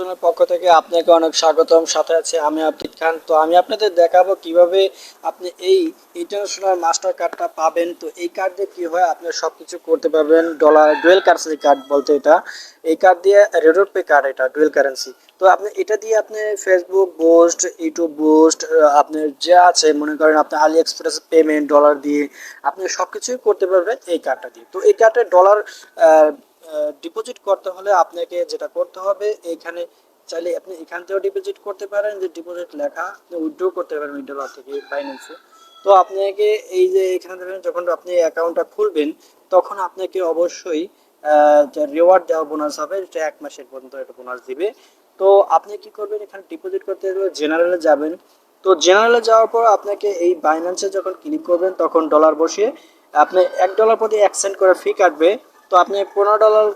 প্রবচনের পক্ষ থেকে আপনাকে অনেক স্বাগতম। সাথে আছে আমি আব্দিত খান। তো আমি আপনাদের দেখাবো কীভাবে আপনি এই ইন্টারন্যাশনাল মাস্টার কার্ডটা পাবেন। তো এই কার্ড দিয়ে কী হয় আপনি সব কিছু করতে পারবেন। ডলার ডুয়েল কারেন্সি কার্ড বলতে এটা। এই কার্ড দিয়ে রেডোর পে কার্ড এটা ডুয়েল কারেন্সি তো আপনি এটা দিয়ে আপনি ফেসবুক বুস্ট ইউটিউব বুস্ট আপনার যা আছে, মনে করেন আপনি আলি এক্সপ্রেস পেমেন্ট ডলার দিয়ে আপনি সব কিছুই করতে পারবেন এই কার্ডটা দিয়ে। তো এই কার্ডে ডলার ডিপোজিট করতে হলে আপনাকে যেটা করতে হবে, এখানে চাইলে আপনি এখান থেকেও ডিপোজিট করতে পারেন, যে ডিপোজিট লেখা উইথড্র করতে পারেন ওই ডলার থেকে বাইন্যান্সে তো আপনাকে এই যে এখানে দেখেন, যখন আপনি অ্যাকাউন্টটা খুলবেন, তখন আপনাকে অবশ্যই রিওয়ার্ড দেওয়া বোনাস হবে, যেটা এক মাসের পর্যন্ত একটা বোনাস দিবে। তো আপনি কি করবেন, এখানে ডিপোজিট করতে জেনারেলে যাবেন। তো জেনারেলে যাওয়ার পর আপনাকে এই বাইন্যান্সে যখন ক্লিক করবেন, তখন ডলার বসিয়ে আপনি এক ডলার প্রতি এক সেন্ট করে ফি কাটবে। তো আপনি পনেরো ডলার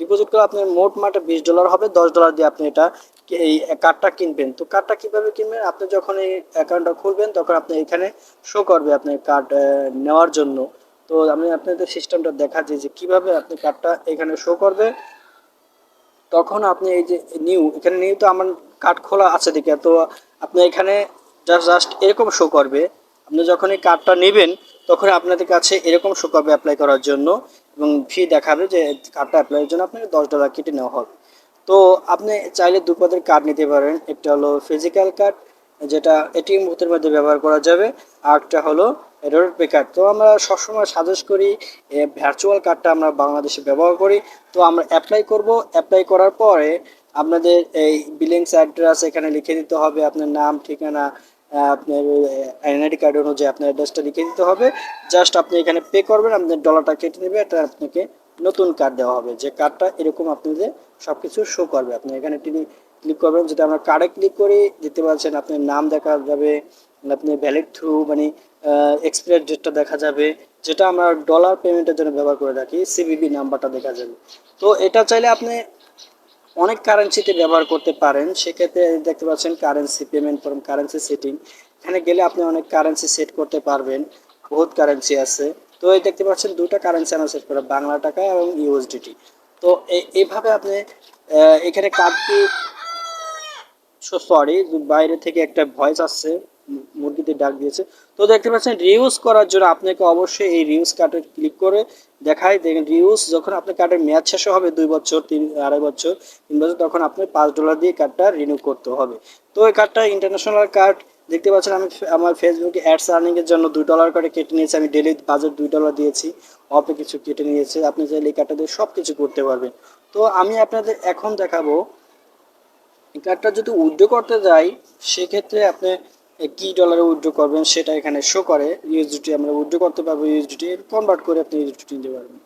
ডিপোজিট করে আপনার মোট মাঠে বিশ ডলার হবে, দশ ডলার দিয়ে আপনি এটা এই কার্ডটা কিনবেন। তো কার্ডটা কীভাবে কিনবেন? আপনি যখন এই অ্যাকাউন্টটা খুলবেন, তখন আপনি এখানে শো করবে আপনার কার্ড নেওয়ার জন্য। তো আমি আপনাদের সিস্টেমটা দেখাচ্ছি যে কীভাবে আপনি কার্ডটা এখানে শো করবে। তখন আপনি এই যে নিউ এখানে নিউ তো আমার কার্ড খোলা আছে দেখে, তো আপনি এখানে জাস্ট জাস্ট এরকম শো করবে। আপনি যখন এই কার্ডটা নেবেন, তখন আপনাদের কাছে এরকম শো করবে অ্যাপ্লাই করার জন্য। এবং ফি দেখাবে যে কার্ডটা অ্যাপ্লাইয়ের জন্য আপনাকে দশ ডলার কেটে নেওয়া হবে। তো আপনি চাইলে দু কার্ড নিতে পারেন। একটা হলো ফিজিক্যাল কার্ড যেটা এটিএম বুথের মধ্যে ব্যবহার করা যাবে। আর একটা হলো রোড পে কার্ড তো আমরা সবসময় সাজেস্ট করি ভার্চুয়াল কার্ডটা আমরা বাংলাদেশে ব্যবহার করি। তো আমরা অ্যাপ্লাই করব। অ্যাপ্লাই করার পরে আপনাদের এই বিলিংস অ্যাড্রেস এখানে লিখে দিতে হবে আপনার নাম, ঠিকানা আপনার এনআইডি কার্ড অনুযায়ী আপনার অ্যাড্রেসটা লিখে দিতে হবে। জাস্ট আপনি এখানে পে করবেন আপনার ডলারটা কেটে নেবে, এটা আপনাকে নতুন কার্ড দেওয়া হবে। যে কার্ডটা এরকম আপনাদের সব কিছু শো করবে। আপনি এখানে ক্লিক করবেন, যদি আমরা কার্ডে ক্লিক করি দিতে পারছেন আপনার নাম দেখা যাবে, আপনি ভ্যালিড থ্রু মানে এক্সপায়ার ডেটটা দেখা যাবে, যেটা আমরা ডলার পেমেন্টের জন্য ব্যবহার করে থাকি সিবিবি নাম্বারটা দেখা যাবে। তো এটা চাইলে আপনি অনেক কারেন্সিতে ব্যবহার করতে পারেন, সেক্ষেত্রে দেখতে পাচ্ছেন currency payment form currency setting এখানে গেলে আপনি অনেক কারেন্সি সেট করতে পারবেন, বহুত কারেন্সি আছে। তো এই দেখতে পাচ্ছেন দুটো কারেন্সি আমরা সেট করা, বাংলা টাকা এবং ইউএসডিটি তো এই- এইভাবে আপনি এখানে কার্ডটি সরি বাইরে থেকে একটা ভয়েস আসছে। মুরগিতে ডাক দিয়েছে। তো দেখতে পাচ্ছেন রিউজ করার জন্য আপনাকে অবশ্যই এই রিউজ কার্ডে ক্লিক করে দেখায় দেখেন রিউজ যখন আপনার কার্ডের মেয়াদ শেষ হবে দুই বছর, তিন, আড়াই বছর, তিন বছর, তখন আপনার পাঁচ ডলার দিয়ে কার্ডটা রিনিউ করতে হবে। তো এই কার্ডটা ইন্টারন্যাশনাল কার্ড দেখতে পাচ্ছেন, আমি আমার ফেসবুকে অ্যাডস আর্নিংয়ের জন্য দুই ডলার করে কেটে নিয়েছি। আমি ডেলি বাজেট দুই ডলার দিয়েছি অপে কিছু কেটে নিয়েছে। আপনি চাইলে এই কার্ডটা দিয়ে সব কিছু করতে পারবেন। তো আমি আপনাদের এখন দেখাবো, এই কার্ডটা যদি উইথড্র করতে যাই, সেক্ষেত্রে আপনি কি ডলারে উইথড্র করবেন সেটা এখানে শো করে ইউএসডিটি আমরা উইথড্র করতে পারব ইউএসডিটি কনভার্ট করে আপনি ইউএসডিটি নিতে পারবেন।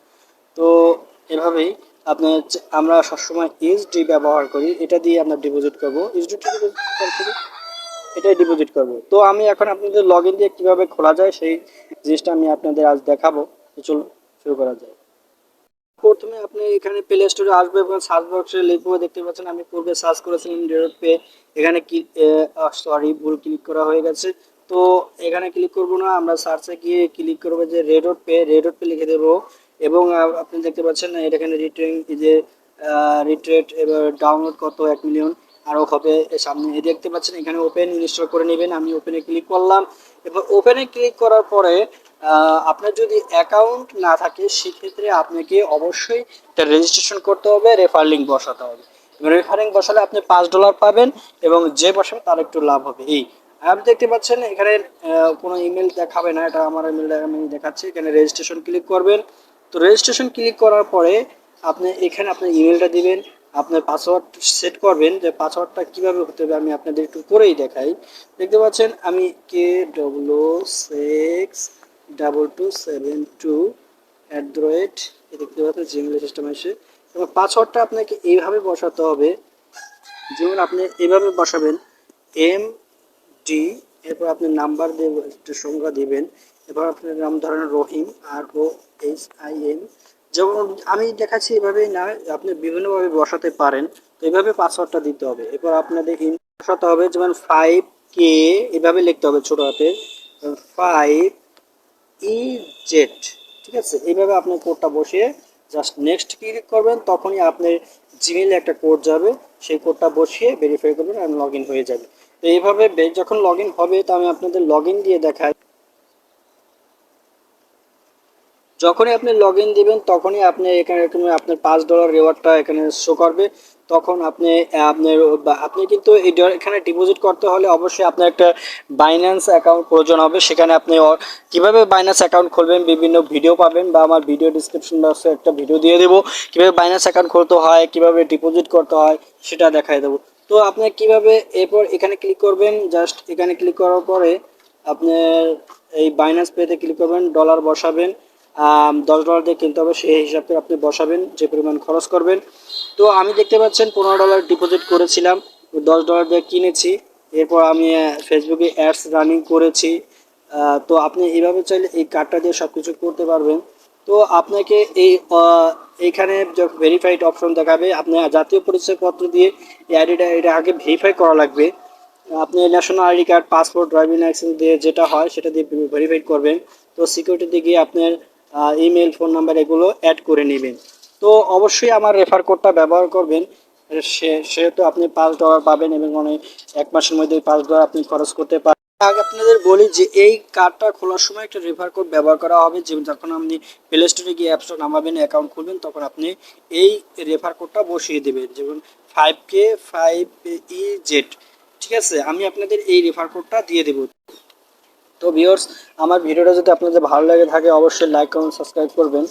তো এভাবেই আপনি হচ্ছে- আমরা সবসময় ইউএসডি ব্যবহার করি, এটা দিয়ে আমরা ডিপোজিট করব। ইউএসডিটি এটাই ডিপোজিট করব। তো আমি এখন আপনাদের লগ ইন দিয়ে কীভাবে খোলা যায় সেই জিনিসটা আমি আপনাদের আজ দেখাবো। চলুন, শুরু করা যায় প্রথমে আপনি এখানে প্লে স্টোরে আসবে এবং সার্চ বক্সে লিখব, দেখতে পাচ্ছেন আমি পূর্বে সার্চ করেছিলাম ডেরোট পে এখানে কি সরি ভুল ক্লিক করা হয়ে গেছে। তো এখানে ক্লিক করব না, আমরা সার্চে গিয়ে ক্লিক করব যে রেডোট পে রেডোট পে লিখে দেবো। এবং আপনি দেখতে পাচ্ছেন এটা এখানে রিট্রেন যে রিট্রেট এবার ডাউনলোড কত? এক মিলিয়ন আরও হবে সামনে। দেখতে পাচ্ছেন, এখানে ওপেন ইনস্টল করে নেবেন। আমি ওপেনে ক্লিক করলাম। এবার ওপেনে ক্লিক করার পরে আপনার যদি অ্যাকাউন্ট না থাকে, সেক্ষেত্রে আপনাকে অবশ্যই এটা রেজিস্ট্রেশন করতে হবে রেফার লিঙ্ক বসাতে হবে। রেফারিং বসালে আপনি পাঁচ ডলার পাবেন এবং যে বসাবে তার একটু লাভ হবে। এই আপনি দেখতে পাচ্ছেন এখানে কোনো ইমেল দেখাবে না, এটা আমার ইমেল আমি দেখাচ্ছি। এখানে রেজিস্ট্রেশন ক্লিক করবেন। তো রেজিস্ট্রেশন ক্লিক করার পরে আপনি, এখানে আপনার ইমেলটা দিবেন। আপনার পাসওয়ার্ড সেট করবেন যে পাসওয়ার্ডটা কীভাবে হতে হবে আমি আপনাদের একটু করেই দেখাই। দেখতে পাচ্ছেন আমি K W six double two seven two at the rate এ দেখতে পাচ্ছেন জিমেল সিস্টেম এসে, এবং পাসওয়ার্ডটা আপনাকে এইভাবে বসাতে হবে, যেমন আপনি এভাবে বসাবেন এম ডি এরপর আপনি নাম্বার দিয়ে একটা সংখ্যা দিবেন এবার আপনার নাম ধরেন Rahim R O H I M যেমন আমি দেখাচ্ছি এভাবেই না, আপনি বিভিন্নভাবে বসাতে পারেন, তো এভাবে পাসওয়ার্ডটা দিতে হবে, এরপর আপনাদের বসাতে হবে, যেমন ফাইভ কে এভাবে লিখতে হবে ছোটো হাতে ফাইভ ই জেড ঠিক আছে? এইভাবে আপনি কোডটা বসিয়ে জাস্ট নেক্সট ক্লিক করবেন, তখনই আপনার জিমেলে একটা কোড যাবে। সেই কোডটা বসিয়ে ভেরিফাই করবেন আর লগ ইন হয়ে যাবে। তো এইভাবে যখন লগ হবে, তো আমি আপনাদের লগ দিয়ে দেখাই। যখনই আপনি লগ ইন দিবেন, তখনই আপনি এখানে আপনার পাঁচ ডলার রিওয়ার্ডটা এখানে শো করবে। তখন আপনি, আপনার আপনি কিন্তু এই এখানে ডিপোজিট করতে হলে অবশ্যই আপনার একটা বাইন্যান্স অ্যাকাউন্ট প্রয়োজন হবে। সেখানে আপনি কীভাবে বাইন্যান্স অ্যাকাউন্ট খুলবেন, বিভিন্ন ভিডিও পাবেন, বা আমার ভিডিও ডিসক্রিপশন বক্সে একটা ভিডিও দিয়ে দেবো। কীভাবে বাইন্যান্স অ্যাকাউন্ট খুলতে হয়, কীভাবে ডিপোজিট করতে হয়, সেটা দেখাই দেবো। তো আপনি কীভাবে এরপর এখানে ক্লিক করবেন জাস্ট এখানে ক্লিক করার পরে আপনার এই বাইন্যান্স পেতে ক্লিক করবেন ডলার বসাবেন। দশ ডলার দিয়ে কিনতে হবে, সেই হিসাবে আপনি বসাবেন, যে পরিমাণ খরচ করবেন। তো আমি দেখতে পাচ্ছেন, পনেরো ডলার ডিপোজিট করেছিলাম, দশ ডলার দিয়ে কিনেছি, এরপর আমি ফেসবুকে অ্যাডস রানিং করেছি। তো আপনি এইভাবে চাইলে এই কার্ডটা দিয়ে সব কিছু করতে পারবেন। তো আপনাকে এই এইখানে ভেরিফাইড অপশন দেখাবে, আপনি জাতীয় পরিচয়পত্র দিয়ে এই আইডিটা এটা আগে ভেরিফাই করা লাগবে। আপনি national ID card passport driving license দিয়ে যেটা হয়, সেটা দিয়ে ভেরিফাই করবেন। তো সিকিউরিটিতে গিয়ে আপনার ইমেল ফোন নাম্বার এগুলো অ্যাড করে নেবেন। তো অবশ্যই আমার রেফার কোডটা ব্যবহার করবেন। সে, সেহেতু আপনি পাঁচ ডলার পাবেন এবং অনেক এক মাসের মধ্যে পাঁচ ডলার আপনি খরচ করতে পারেন আগে আপনাদের বলি যে এই কার্ডটা খোলার সময় একটা রেফার কোড ব্যবহার করা হবে। যে যখন আপনি প্লে স্টোরে গিয়ে অ্যাপসটা নামাবেন অ্যাকাউন্ট খুলবেন, তখন আপনি এই রেফার কোডটা বসিয়ে দেবেন। যেমন five K five E Z ঠিক আছে? আমি আপনাদের এই রেফার কোডটা দিয়ে দেবো। তো ভিউয়ার্স আমার ভিডিওটা যদি আপনাদের ভালো লাগে থাকে অবশ্যই লাইক কমেন্ট সাবস্ক্রাইব করবেন।